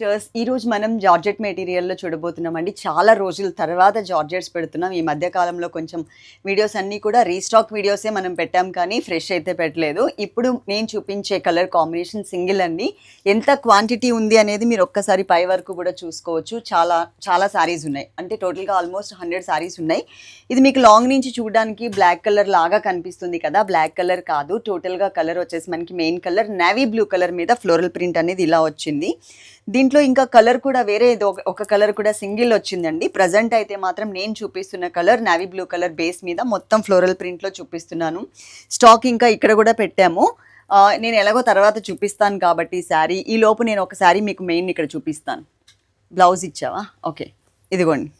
Sisters ఈ రోజు మనం జార్జెట్ మెటీరియల్లో చూడబోతున్నామండి. చాలా రోజుల తర్వాత జార్జెట్స్ పెడుతున్నాం. ఈ మధ్యకాలంలో కొంచెం వీడియోస్ అన్నీ కూడా రీస్టాక్ వీడియోసే మనం పెట్టాం కానీ ఫ్రెష్ అయితే పెట్టలేదు. ఇప్పుడు నేను చూపించే కలర్ కాంబినేషన్ సింగిల్ అండి. ఎంత క్వాంటిటీ ఉంది అనేది మీరు ఒక్కసారి పై వరకు కూడా చూసుకోవచ్చు. చాలా చాలా శారీస్ ఉన్నాయి. అంటే టోటల్గా ఆల్మోస్ట్ హండ్రెడ్ శారీస్ ఉన్నాయి. ఇది మీకు లాంగ్ నుంచి చూడడానికి బ్లాక్ కలర్ లాగా కనిపిస్తుంది కదా. బ్లాక్ కలర్ కాదు. టోటల్గా కలర్ వచ్చేసి మనకి main colour navy blue colour మీద ఫ్లోరల్ ప్రింట్ అనేది ఇలా వచ్చింది. దీని దీంట్లో ఇంకా కలర్ కూడా వేరే ఏదో ఒక- కలర్ కూడా సింగిల్ వచ్చిందండి. ప్రజెంట్ అయితే మాత్రం నేను చూపిస్తున్న colour navy blue colour base మీద మొత్తం ఫ్లోరల్ ప్రింట్లో చూపిస్తున్నాను. స్టాక్ ఇంకా ఇక్కడ కూడా పెట్టాము. నేను ఎలాగో తర్వాత చూపిస్తాను కాబట్టి శారీ. ఈ లోపు నేను ఒక శారీ మీకు మెయిన్ ఇక్కడ చూపిస్తాను. బ్లౌజ్ ఇచ్చావా? ఓకే ఇదిగోండి.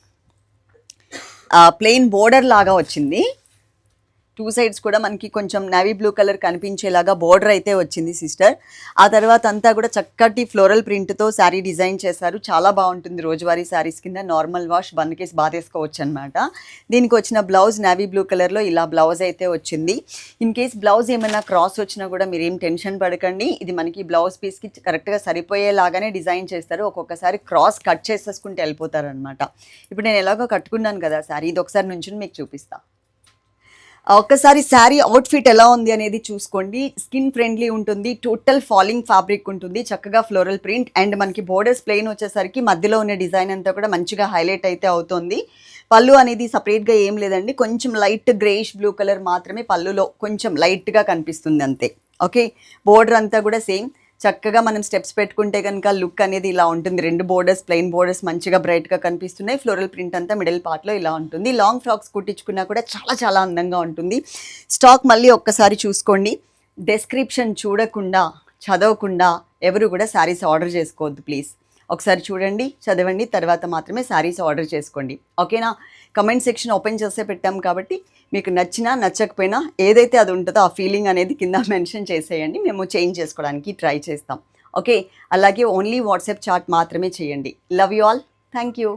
ప్లెయిన్ బోర్డర్ లాగా వచ్చింది. టూ సైడ్స్ కూడా మనకి కొంచెం నావీ బ్లూ కలర్ కనిపించేలాగా బోర్డర్ అయితే వచ్చింది సిస్టర్ ఆ తర్వాత అంతా కూడా చక్కటి ఫ్లోరల్ ప్రింట్తో శారీ డిజైన్ చేశారు. చాలా బాగుంటుంది రోజువారీ శారీస్ కింద నార్మల్ వాష్ బన్ కేస్ బాధేసుకోవచ్చు అనమాట దీనికి వచ్చిన బ్లౌజ్ నావీ బ్లూ కలర్లో ఇలా బ్లౌజ్ అయితే వచ్చింది. ఇన్ కేస్ బ్లౌజ్ ఏమైనా క్రాస్ వచ్చినా కూడా మీరు ఏం టెన్షన్ పడకండి. ఇది మనకి బ్లౌజ్ పీస్కి కరెక్ట్గా సరిపోయేలాగానే డిజైన్ చేస్తారు. ఒక్కొక్కసారి క్రాస్ కట్ చేసేసుకుంటే వెళ్ళిపోతారు అనమాట ఇప్పుడు నేను ఎలాగో కట్టుకున్నాను కదా శారీ ఇది ఒకసారి నుంచి మీకు చూపిస్తాను ఒక్కసారి శారీ అవుట్ఫిట్ ఎలా ఉంది అనేది చూసుకోండి. స్కిన్ ఫ్రెండ్లీ ఉంటుంది టోటల్ ఫాలింగ్ ఫ్యాబ్రిక్ ఉంటుంది చక్కగా ఫ్లోరల్ ప్రింట్ అండ్ మనకి బోర్డర్స్ ప్లెయిన్ వచ్చేసరికి మధ్యలో ఉన్న డిజైన్ అంతా కూడా మంచిగా హైలైట్ అయితే అవుతుంది. పళ్ళు అనేది సపరేట్గా ఏం లేదండి కొంచెం లైట్ గ్రేష్ బ్లూ కలర్ మాత్రమే పళ్ళులో కొంచెం లైట్గా కనిపిస్తుంది అంతే. ఓకే బోర్డర్ అంతా కూడా సేమ్ చక్కగా మనం స్టెప్స్ పెట్టుకుంటే కనుక లుక్ అనేది ఇలా ఉంటుంది. రెండు బోర్డర్స్ ప్లెయిన్ బోర్డర్స్ మంచిగా బ్రైట్గా కనిపిస్తున్నాయి. ఫ్లోరల్ ప్రింట్ అంతా మిడిల్ పార్ట్లో ఇలా ఉంటుంది. లాంగ్ ఫ్రాక్స్ కుట్టించుకున్నా కూడా చాలా చాలా అందంగా ఉంటుంది. స్టాక్ మళ్ళీ ఒక్కసారి చూసుకోండి. డెస్క్రిప్షన్ చూడకుండా చదవకుండా ఎవరు కూడా శారీస్ ఆర్డర్ చేసుకోవద్దు ప్లీజ్ ఒకసారి చూడండి చదవండి తర్వాత మాత్రమే శారీస్ ఆర్డర్ చేసుకోండి. ఓకేనా కమెంట్ సెక్షన్ ఓపెన్ చేసే పెట్టాం కాబట్టి మీకు నచ్చినా నచ్చకపోయినా ఏదైతే అది ఉంటుందో ఆ ఫీలింగ్ అనేది కింద మెన్షన్ చేసేయండి. మేము చేంజ్ చేసుకోవడానికి ట్రై చేస్తాం. ఓకే అలాగే ఓన్లీ వాట్సాప్ చాట్ మాత్రమే చేయండి. Love you all thank you